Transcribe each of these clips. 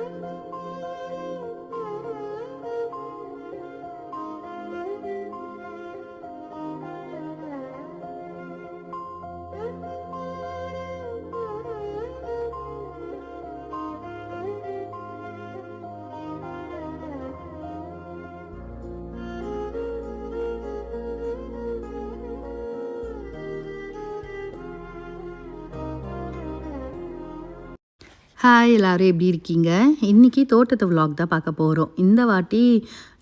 Música hi எல்லோரும் எப்படி இருக்கீங்க? இன்றைக்கி தோட்டத்து விலாக் தான் பார்க்க போகிறோம் இந்த வாட்டி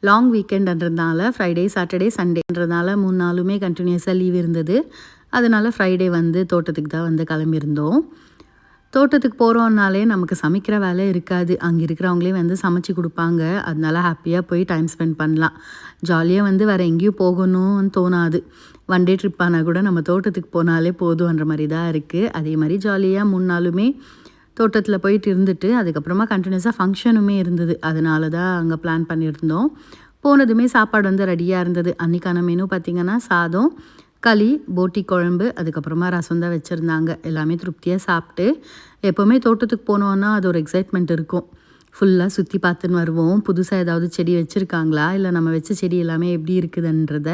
லாங் வீக்கெண்டுன்றதுனால ஃப்ரைடே சாட்டர்டே சண்டேன்றதுனால மூணு நாளுமே கண்டினியூஸாக லீவ் இருந்தது. அதனால் ஃப்ரைடே வந்து தோட்டத்துக்கு தான் வந்து கிளம்பியிருந்தோம். தோட்டத்துக்கு போகிறோம்னாலே நமக்கு சமைக்கிற வேலை இருக்காது. அங்கே இருக்கிறவங்களே வந்து சமைச்சு கொடுப்பாங்க. அதனால ஹாப்பியாக போய் டைம் ஸ்பெண்ட் பண்ணலாம். ஜாலியாக வந்து வேறு எங்கேயும் போகணும்னு தோணாது. ஒன் டே ட்ரிப் ஆனால் கூட நம்ம தோட்டத்துக்கு போனாலே போதுன்ற மாதிரி தான் இருக்குது அதே மாதிரி ஜாலியாக மூணு நாளுமே தோட்டத்தில் போயிட்டு இருந்துட்டு அதுக்கப்புறமா கண்டினியூஸாக ஃபங்க்ஷனுமே இருந்தது. அதனால தான் அங்கே பிளான் பண்ணியிருந்தோம். போனதுமே சாப்பாடு வந்து ரெடியாக இருந்தது. அன்றைக்கான மெனு பார்த்திங்கன்னா சாதம் களி போட்டி குழம்பு அதுக்கப்புறமா ரசம் தான் வச்சுருந்தாங்க. எல்லாமே திருப்தியாக சாப்பிட்டு எப்போவுமே தோட்டத்துக்கு போனோன்னா அது ஒரு எக்ஸைட்மெண்ட் இருக்கும். ஃபுல்லாக சுற்றி பார்த்துன்னு வருவோம். புதுசாக ஏதாவது செடி வச்சுருக்காங்களா? இல்லை நம்ம வச்ச செடி எல்லாமே எப்படி இருக்குதுன்றத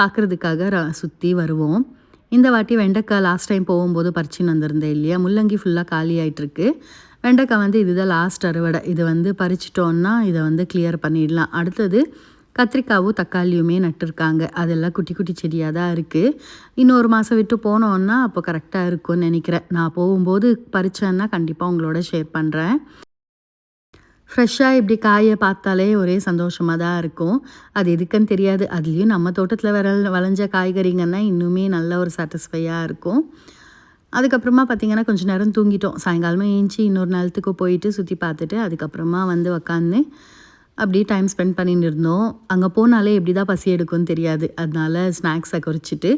பார்க்குறதுக்காக ர சுற்றி வருவோம். இந்த வாட்டி வெண்டைக்காய் லாஸ்ட் டைம் போகும்போது பறிச்சுன்னு வந்திருந்தேன் இல்லையா? முள்ளங்கி ஃபுல்லாக காலி ஆயிட்டிருக்கு. வெண்டைக்காய் வந்து இதுதான் லாஸ்ட் அறுவடை. இதை வந்து பறிச்சிட்டோன்னா இதை வந்து கிளியர் பண்ணிடலாம். அடுத்தது கத்திரிக்காவும் தக்காளியுமே நட்டுருக்காங்க. அதெல்லாம் குட்டி குட்டி செடியாக தான் இருக்குது இன்னொரு மாதம் விட்டு போனோன்னா அப்போ கரெக்டாக இருக்கும்னு நினைக்கிறேன். நான் போகும்போது பறிச்சேன்னா கண்டிப்பாக உங்களோட ஷேர் பண்ணுறேன் ஃப்ரெஷ்ஷாக இப்படி காயை பார்த்தாலே ஒரே சந்தோஷமாக தான் இருக்கும். அது எதுக்குன்னு தெரியாது. அதுலேயும் நம்ம தோட்டத்தில் வர வளைஞ்ச காய்கறிங்கன்னா இன்னுமே நல்ல ஒரு சாட்டிஸ்ஃபையாக இருக்கும். அதுக்கப்புறமா பார்த்திங்கன்னா கொஞ்சம் நேரம் தூங்கிட்டோம். சாயங்காலமாக ஏஞ்சி இன்னொரு நேரத்துக்கு போயிட்டு சுற்றி பார்த்துட்டு அதுக்கப்புறமா வந்து உக்காந்து அப்படியே டைம் ஸ்பெண்ட் பண்ணிட்டு இருந்தோம். அங்கே போனாலே எப்படி தான் பசி எடுக்கும்னு தெரியாது. அதனால ஸ்நாக்ஸை குறிச்சிட்டு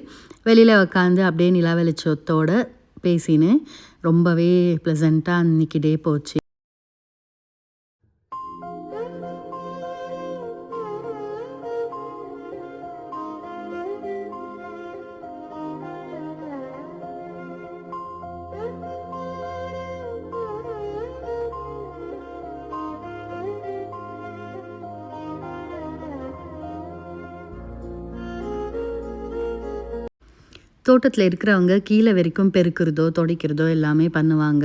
வெளியில் உக்காந்து அப்படியே நிலா வெளிச்சத்தோடு பேசின்னு ரொம்பவே ப்ளசண்ட்டாக அன்றைக்கி டே போச்சு. தோட்டத்தில் இருக்கிறவங்க கீழே வரைக்கும் பெருக்கிறதோ துடைக்கிறதோ எல்லாமே பண்ணுவாங்க.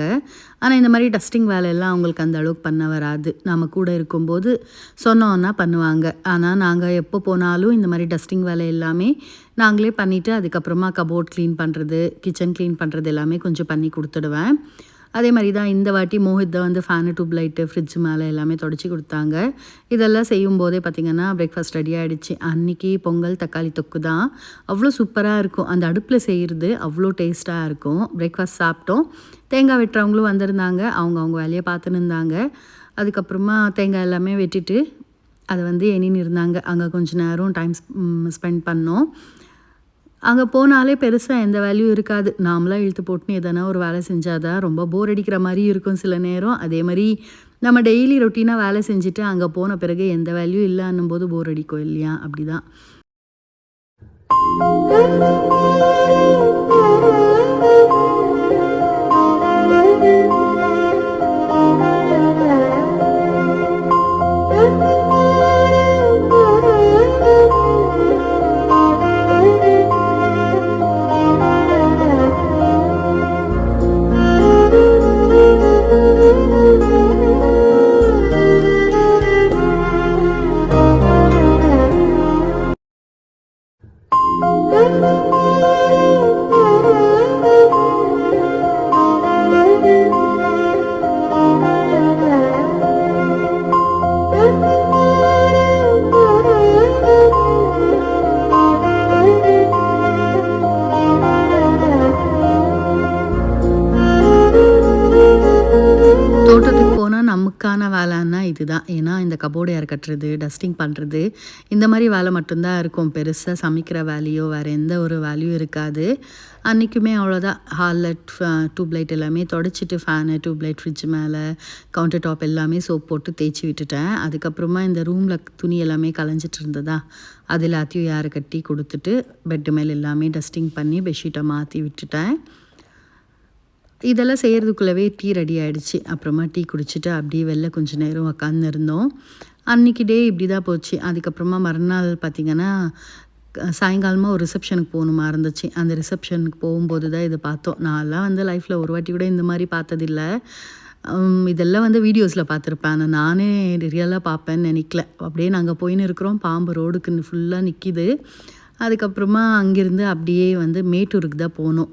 ஆனால் இந்த மாதிரி டஸ்டிங் வேலையெல்லாம் அவங்களுக்கு அந்த அளவுக்கு பண்ண வராது. நம்ம கூட இருக்கும்போது சொன்னோன்னா பண்ணுவாங்க. ஆனால் நாங்கள் எப்போ போனாலும் இந்த மாதிரி டஸ்டிங் வேலை எல்லாமே நாங்களே பண்ணிவிட்டு அதுக்கப்புறமா கபோர்ட் க்ளீன் பண்ணுறது கிச்சன் க்ளீன் பண்ணுறது எல்லாமே கொஞ்சம் பண்ணி கொடுத்துடுவேன். அதே மாதிரி தான் இந்த வாட்டி மோஹித் தான் வந்து ஃபேனு டியூப் லைட்டு ஃப்ரிட்ஜ் மேலே எல்லாமே தொடச்சி கொடுத்தாங்க. இதெல்லாம் செய்யும் போதே பார்த்திங்கன்னா பிரேக்ஃபாஸ்ட் ரெடி ஆகிடுச்சு அன்றைக்கி பொங்கல் தக்காளி தொக்கு தான். அவ்வளோ சூப்பராக இருக்கும். அந்த அடுப்பில் செய்கிறது அவ்வளோ டேஸ்ட்டாக இருக்கும். பிரேக்ஃபாஸ்ட் சாப்பிட்டோம். தேங்காய் வெட்டுறவங்களும் வந்திருந்தாங்க. அவங்க அவங்க வேலையை பார்த்துன்னு இருந்தாங்க. அதுக்கப்புறமா தேங்காய் எல்லாமே வெட்டிட்டு அதை வந்து எண்ணின்னு இருந்தாங்க. அங்கே கொஞ்ச நேரம் டைம் ஸ்பெண்ட் பண்ணோம். அங்கே போனாலே பெருசாக எந்த வேல்யூ இருக்காது. நாமளாக இழுத்து போட்டுன்னு எதனா ஒரு வேலை செஞ்சால் தான் ரொம்ப போர் அடிக்கிற மாதிரி இருக்கும் சில நேரம். அதே மாதிரி நம்ம டெய்லி ரொட்டீனாக வேலை செஞ்சுட்டு அங்கே போன பிறகு எந்த வேல்யூ இல்லைன்னும் போது போர் அடிக்கும் இல்லையா? அப்படி தான் நமக்கான வேலைன்னா இதுதான். ஏன்னா இந்த கபோர்டு ஏர் கட்டுறது டஸ்டிங் பண்ணுறது இந்த மாதிரி வேலை மட்டும்தான் இருக்கும். பெருசாக சமைக்கிற வேலையோ வேறு எந்த ஒரு வேலையும் இருக்காது. அன்றைக்குமே அவ்வளோதான் ஹாலில் டியூப் லைட் எல்லாமே தொடச்சிட்டு ஃபேனு டியூப் லைட் ஃப்ரிட்ஜ் மேலே கவுண்டர் டாப் எல்லாமே சோப் போட்டு தேய்ச்சி விட்டுட்டேன். அதுக்கப்புறமா இந்த ரூமில் துணி எல்லாமே கலைஞ்சிட்டு இருந்ததா அது எல்லாத்தையும் யாரை கட்டி கொடுத்துட்டு பெட்டு மேல் எல்லாமே டஸ்டிங் பண்ணி பெட்ஷீட்டை மாற்றி விட்டுட்டேன். இதெல்லாம் செய்கிறதுக்குள்ளவே டீ ரெடி ஆகிடுச்சு அப்புறமா டீ குடிச்சிட்டு அப்படியே வெளில கொஞ்சம் நேரம் உக்காந்துருந்தோம். அன்றைக்கி டே இப்படி தான் போச்சு. அதுக்கப்புறமா மறுநாள் பார்த்திங்கன்னா சாயங்காலமாக ஒரு ரிசப்ஷனுக்கு போகணுமா இருந்துச்சு. அந்த ரிசப்ஷனுக்கு போகும்போது தான் இதை பார்த்தோம். நான்லாம் வந்து லைஃப்பில் ஒரு வாட்டி கூட இந்த மாதிரி பார்த்ததில்ல. இதெல்லாம் வந்து வீடியோஸில் பார்த்துருப்பேன். ஆனால் நானே ரியலாக பார்ப்பேன்னு நினைக்கல. அப்படியே நாங்கள் போயின்னு இருக்கிறோம். பாம்பு ரோடுக்குன்னு ஃபுல்லாக நிற்கிது அதுக்கப்புறமா அங்கேருந்து அப்படியே வந்து மேட்டூருக்கு தான் போனோம்.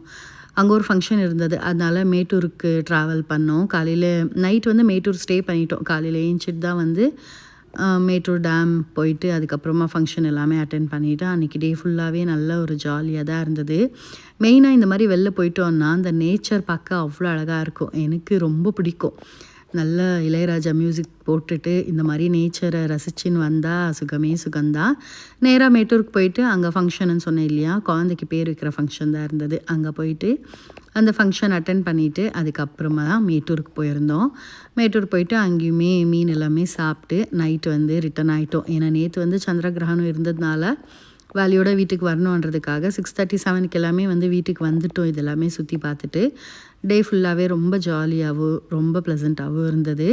அங்கே ஒரு ஃபங்க்ஷன் இருந்தது. அதனால் மேட்டூருக்கு ட்ராவல் பண்ணோம். காலையில் நைட் வந்து மேட்டூர் ஸ்டே பண்ணிட்டோம். காலையில் ஏஞ்சிட்டு தான் வந்து மேட்டூர் டேம் போயிட்டு அதுக்கப்புறமா ஃபங்க்ஷன் எல்லாமே அட்டன் பண்ணிவிட்டு அன்றைக்கி டே ஃபுல்லாகவே நல்ல ஒரு ஜாலியாக தான் இருந்தது. மெயினாக இந்த மாதிரி வெளில போயிட்டோன்னா அந்த நேச்சர் பார்க்க அவ்வளோ அழகாக இருக்கும். எனக்கு ரொம்ப பிடிக்கும். நல்ல இளையராஜா மியூசிக் போட்டுட்டு இந்த மாதிரி நேச்சரை ரசிச்சின்னு வந்தால் சுகமே சுகந்தான் நேராக மேட்டூருக்கு போயிட்டு அங்கே ஃபங்க்ஷன்னு சொன்னேன் இல்லையா? குழந்தைக்கு பேர் வைக்கிற ஃபங்க்ஷன் தான் இருந்தது. அங்கே போயிட்டு அந்த ஃபங்க்ஷன் அட்டன் பண்ணிவிட்டு அதுக்கப்புறமா தான் மேட்டூருக்கு போயிருந்தோம். மேட்டூர் போயிட்டு அங்கேயுமே மீன் எல்லாமே சாப்பிட்டு நைட்டு வந்து ரிட்டன் ஆகிட்டோம் ஏன்னா நேற்று வந்து சந்திரகிரகணம் இருந்ததுனால வேலையோட வீட்டுக்கு வரணுன்றதுக்காக சிக்ஸ் தேர்ட்டி செவனுக்கு எல்லாமே வந்து வீட்டுக்கு வந்துட்டோம். இது எல்லாமே சுற்றி பார்த்துட்டு டே ஃபுல்லாகவே ரொம்ப ஜாலியாகவும் ரொம்ப ப்ளசண்ட்டாகவும் இருந்தது.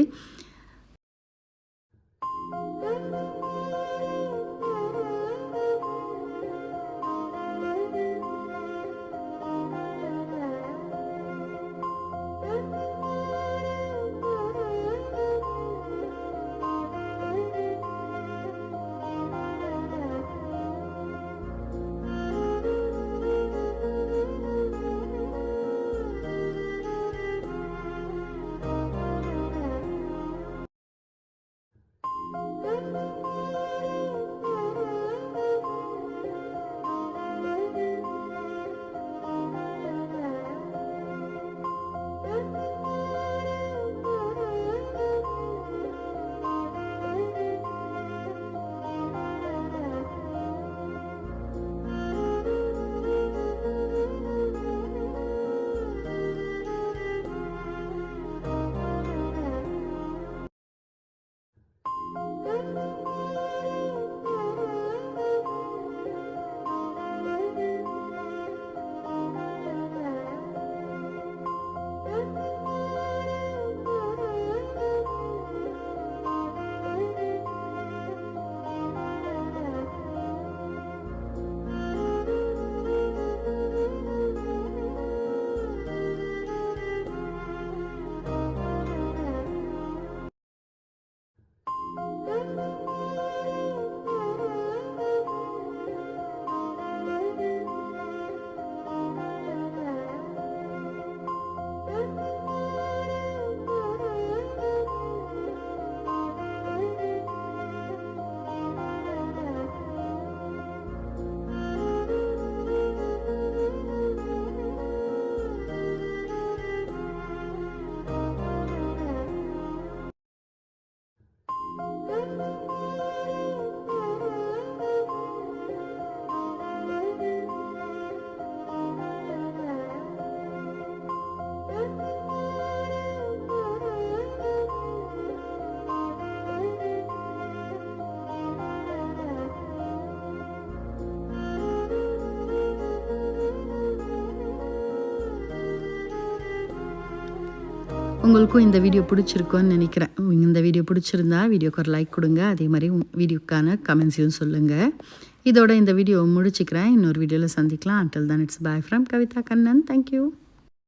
உங்களுக்கும் இந்த வீடியோ பிடிச்சிருக்கோன்னு நினைக்கிறேன். இந்த வீடியோ பிடிச்சிருந்தா வீடியோக்கு ஒரு லைக் கொடுங்க. அதே மாதிரி வீடியோக்கான கமெண்ட்ஸையும் சொல்லுங்கள் இதோட இந்த வீடியோ முடிச்சுக்கிறேன். இன்னொரு வீடியோவில் சந்திக்கலாம். அண்டில் தான் it's bye from Kavitha Kannan thank you